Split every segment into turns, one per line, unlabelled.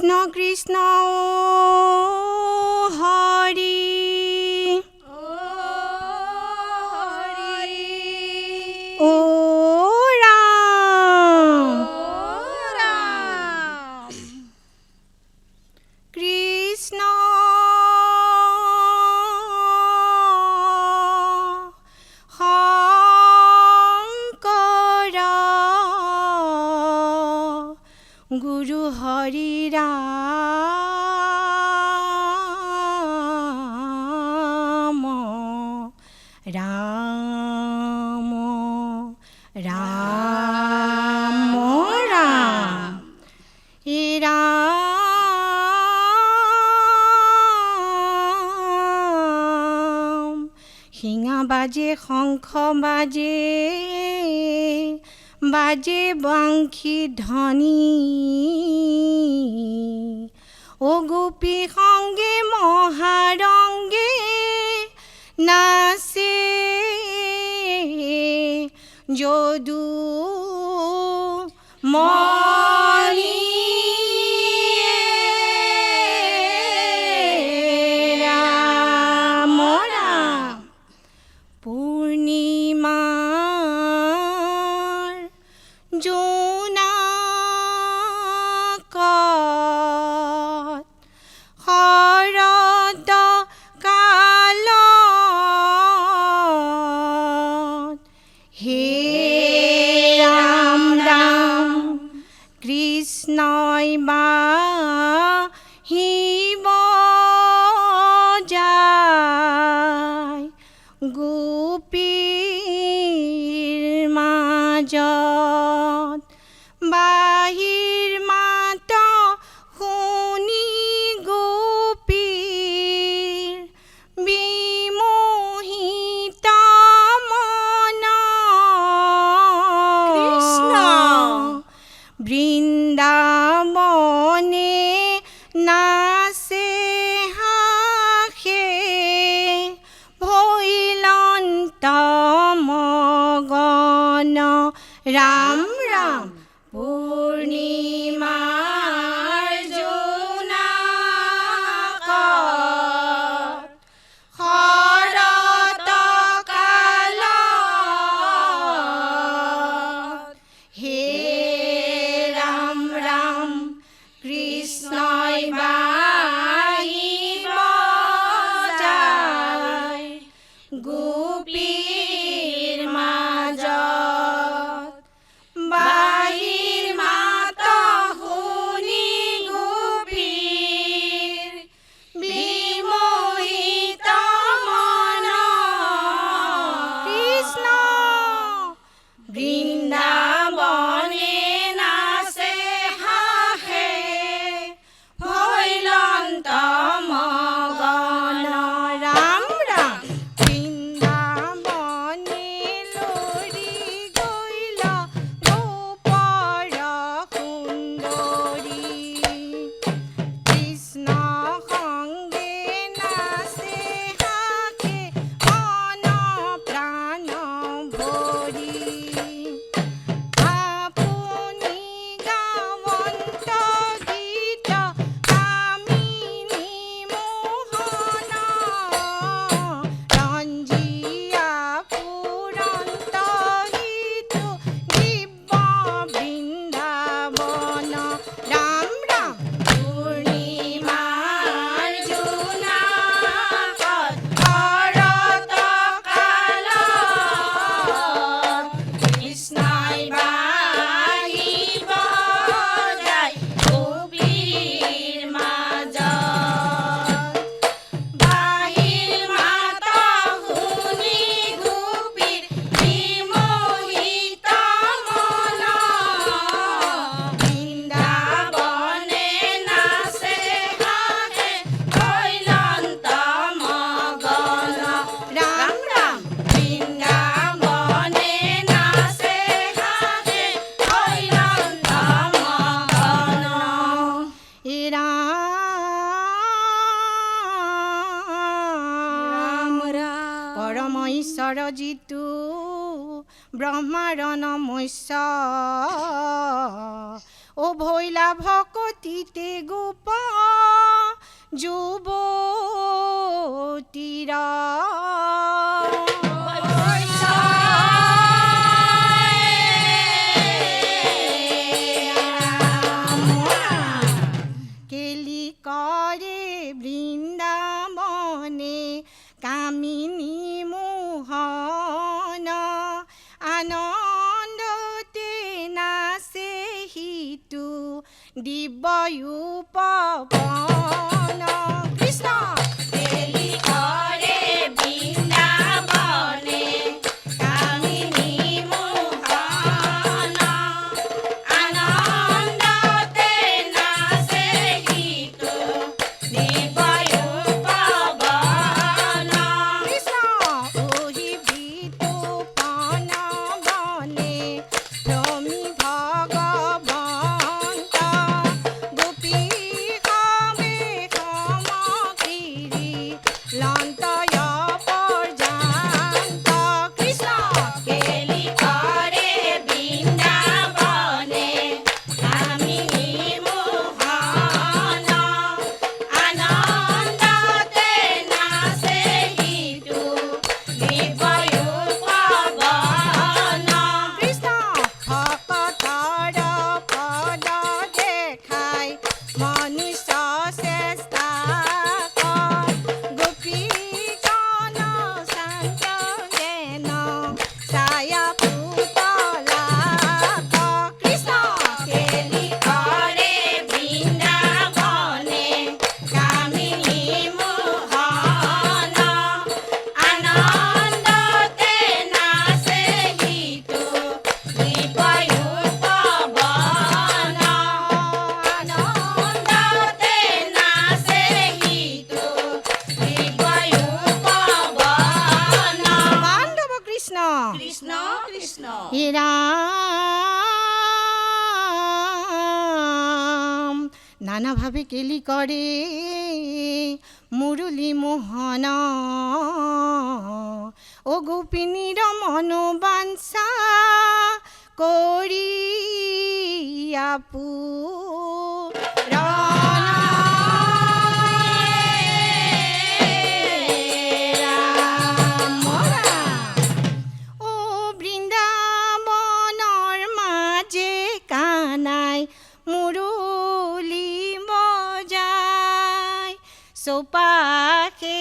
কৃষ্ণ কৃষ্ণ গুরু হরি রাম রাম রাম রাম। এ শিঙা বাজে শঙ্খ বাজে বাজে বাংখি ধনী ও গোপী সঙ্গে মহারঙ্গে নাচে। যদু মা Oh. পরমৈশ্বর জিতু ব্ৰহ্মাৰ নমস্য ও ভৈলা ভকতিতে গোপ যুৱতীৰা Di ba na Krishna?
Krishna Krishna
হে নানাভাবে কেলি করে মুরলী মোহন। ও গোপিনীর মনোবাঞ্ছা করিয়া পূ सोपाखे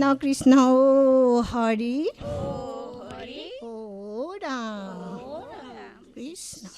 कृष्ण कृष्ण ओ हरि। ओ राम। कृष्ण।